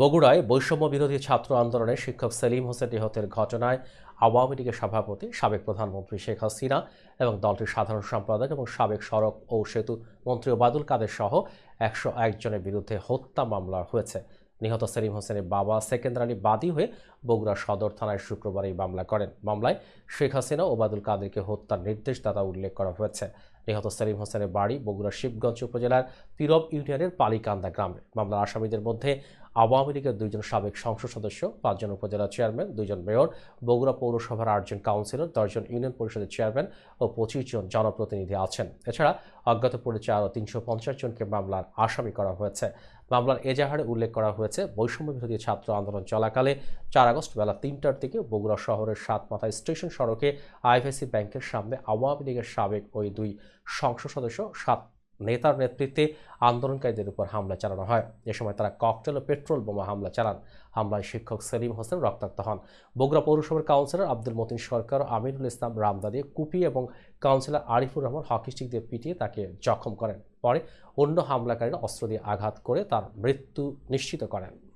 বগুড়ায় বৈষম্য বিরোধী ছাত্র আন্দোলনে শিক্ষক সেলিম হোসেন নিহতের ঘটনায় আওয়ামী লীগের সভাপতি, সাবেক প্রধানমন্ত্রী শেখ হাসিনা এবং দলটির সাধারণ সম্পাদক এবং সাবেক সড়ক ও সেতু মন্ত্রী ওবায়দুল কাদের সহ একশো একজনের বিরুদ্ধে হত্যা মামলা হয়েছে। নিহত সেলিম হোসেনের বাবা সেকেন্দ্র আলী বাদী হয়ে বগুড়া সদর থানায় শুক্রবার এই মামলা করেন। মামলায় শেখ হাসিনা, ওবায়দুল কাদেরকে হত্যার নির্দেশদাতা উল্লেখ করা হয়েছে। নিহত সেলিম হোসেনের বাড়ি বগুড়া শিবগঞ্জ উপজেলার তিরব ইউনিয়নের পালিকান্দা গ্রামে। মামলার আসামিদের মধ্যে আওয়ামী লীগের দুইজন সাবেক সংসদ সদস্য, পাঁচজন উপজেলা চেয়ারম্যান, দুইজন মেয়র, বগুড়া পৌরসভার আটজন কাউন্সিলর, দশজন ইউনিয়ন পরিষদের চেয়ারম্যান ও পঁচিশ জন জনপ্রতিনিধি আছেন। এছাড়া অজ্ঞাত পরিচয় আরও তিনশো পঞ্চাশ জনকে মামলার আসামি করা হয়েছে। মামলার এজাহারে উল্লেখ করা হয়েছে, বৈষম্য বিরোধী ছাত্র আন্দোলন চলাকালে চার আগস্ট বেলা তিনটার দিকে বগুড়া শহরের সাতমাথা স্টেশন সড়কে আইএফএসি ব্যাংকের সামনে আওয়ামী লীগের সাবেক ওই দুই সংসদ সদস্য, সাত নেতার নেতৃত্বে আন্দোলনকারীদের উপর হামলা চালানো হয়। এ সময় তারা ককটেল ও পেট্রোল বোমা হামলা চালান। হামলায় শিক্ষক সেলিম হোসেন রক্তাক্ত হন। বগুড়া পৌরসভার কাউন্সিলর আব্দুল মতিন সরকার ও আমিরুল ইসলাম রামদা দিয়ে কুপি এবং councillor Arifur Rahman hockey stick দিয়ে পিটিয়ে তাকে জখম করেন। পরে অন্য হামলাকারীরা অস্ত্র দিয়ে আঘাত করে তার মৃত্যু নিশ্চিত করেন।